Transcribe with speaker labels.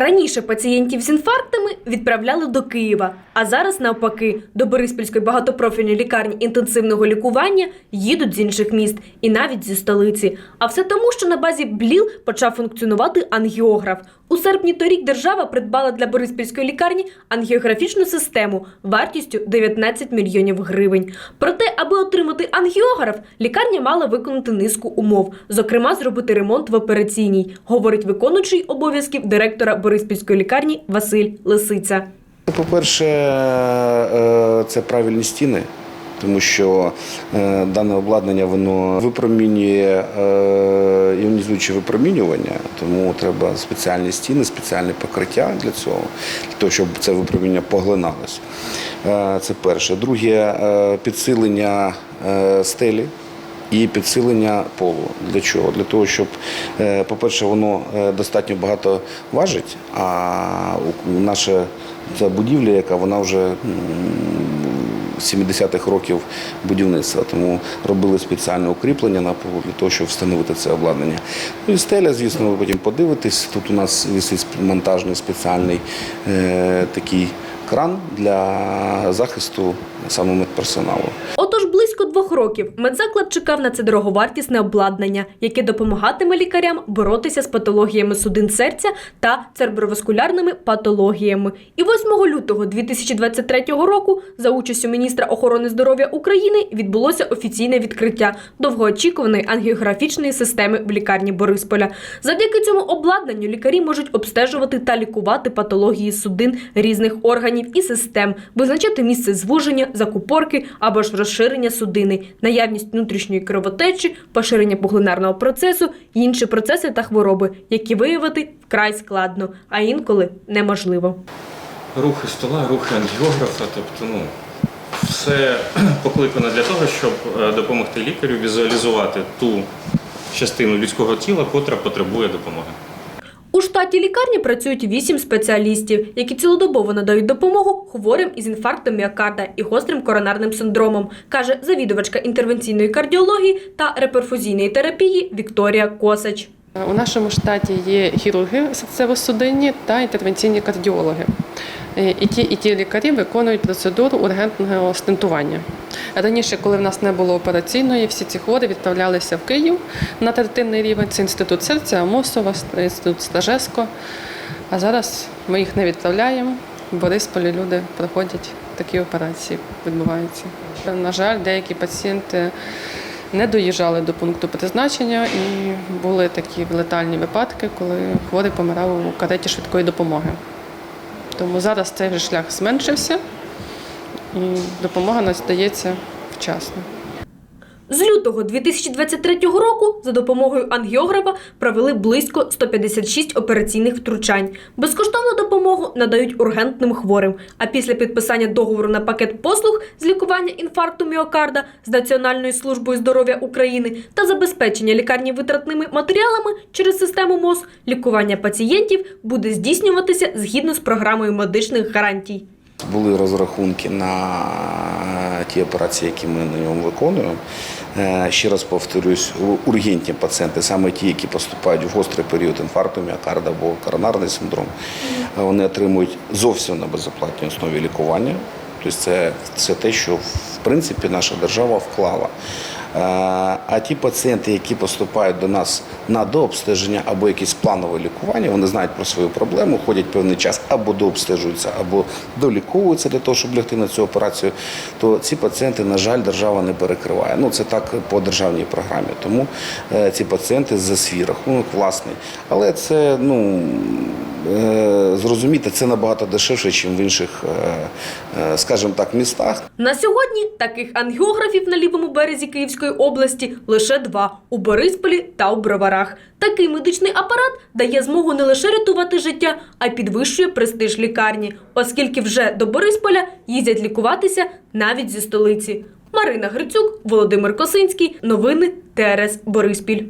Speaker 1: Раніше пацієнтів з інфарктами відправляли до Києва, а зараз навпаки до Бориспільської багатопрофільної лікарні інтенсивного лікування їдуть з інших міст і навіть зі столиці. А все тому, що на базі БЛІЛ почав функціонувати ангіограф. У серпні торік держава придбала для Бориспільської лікарні ангіографічну систему вартістю 19 мільйонів гривень. Проте, аби отримати ангіограф, лікарня мала виконати низку умов, зокрема, зробити ремонт в операційній, говорить виконуючий обов'язків директора Бориспільської лікарні Василь Лисиця.
Speaker 2: По-перше, е, це правильні стіни, тому що е, дане обладнання воно випромінює е, іонізуюче випромінювання, тому треба спеціальні стіни, спеціальне покриття для цього, для того, щоб це випромінювання поглиналось. Е, Це перше. Друге підсилення стелі. І підсилення полу. Для чого? Для того, щоб, по-перше, воно достатньо багато важить, а наша ця будівля, яка вона вже 70-х років будівництва, тому робили спеціальне укріплення на полу для того, щоб встановити це обладнання. Ну і стеля, звісно, ви потім подивитесь. Тут у нас висить монтажний спеціальний е, такий кран для захисту саме медперсоналу.
Speaker 1: Отож, близько двох років медзаклад чекав на це дороговартісне обладнання, яке допомагатиме лікарям боротися з патологіями судин серця та цереброваскулярними патологіями. І 8 лютого 2023 року за участю міністра охорони здоров'я України відбулося офіційне відкриття довгоочікуваної ангіографічної системи в лікарні Борисполя. Завдяки цьому обладнанню лікарі можуть обстежувати та лікувати патології судин різних органів і систем, визначати місце звуження, закупорки або ж розширення судини, наявність внутрішньої кровотечі, поширення поглинарного процесу, інші процеси та хвороби, які виявити вкрай складно, а інколи неможливо.
Speaker 3: рухи стола, рухи ангіографа, тобто ну, все покликано для того, щоб е, допомогти лікарю візуалізувати ту частину людського тіла, котра потребує допомоги.
Speaker 1: У штаті лікарні працюють вісім спеціалістів, які цілодобово надають допомогу хворим із інфарктом міокарда і гострим коронарним синдромом, каже завідувачка інтервенційної кардіології та реперфузійної терапії Вікторія Косач.
Speaker 4: У нашому штаті є хірурги серцево-судинні та інтервенційні кардіологи. Е, І ті, і ті лікарі виконують процедуру ургентного стентування. Раніше, коли в нас не було операційної, всі ці хворі відправлялися в Київ на третинний рівень. Це інститут серця, Амосова, інститут Стажеско. А зараз ми їх не відправляємо. В Борисполі люди проходять такі операції, відбуваються. На жаль, деякі пацієнти не доїжджали до пункту призначення і були такі летальні випадки, коли хворий помирав у кареті швидкої допомоги. Тому зараз цей шлях зменшився допомога надається вчасно.
Speaker 1: З лютого 2023 року за допомогою ангіографа провели близько 156 операційних втручань. Безкоштовну допомогу надають ургентним хворим. А після підписання договору на пакет послуг з лікування інфаркту міокарда з Національною службою здоров'я України та забезпечення лікарні витратними матеріалами через систему МОЗ, лікування пацієнтів буде здійснюватися згідно з програмою медичних гарантій.
Speaker 2: Були розрахунки на ті операції, які ми на ньому виконуємо. Е, Ще раз повторюсь, ургентні пацієнти, саме ті, які поступають в гострий період інфаркту міокарда або коронарний синдром, е, вони отримують зовсім на безоплатній основі лікування. Тобто це, це те, що в принципі наша держава вклала. Е, А ті пацієнти, які поступають до нас на дообстеження або якесь планове лікування, вони знають про свою проблему, ходять певний час або дообстежуються, або доліковуються для того, щоб лягти на цю операцію, то ці пацієнти, на жаль, держава не перекриває. Ну це так по державній програмі. Тому е, ці пацієнти за свій рахунок власний. Але це ну. Е, Зрозуміти, це набагато дешевше, ніж в інших, е, е, скажімо так, містах.
Speaker 1: На сьогодні таких ангіографів на лівому березі Київської області лише два у Борисполі та у Броварах. Такий медичний апарат дає змогу не лише рятувати життя, а й підвищує престиж лікарні, оскільки вже до Борисполя їздять лікуватися навіть зі столиці. Марина Грицюк, Володимир Косинський. Новини ТРС Бориспіль.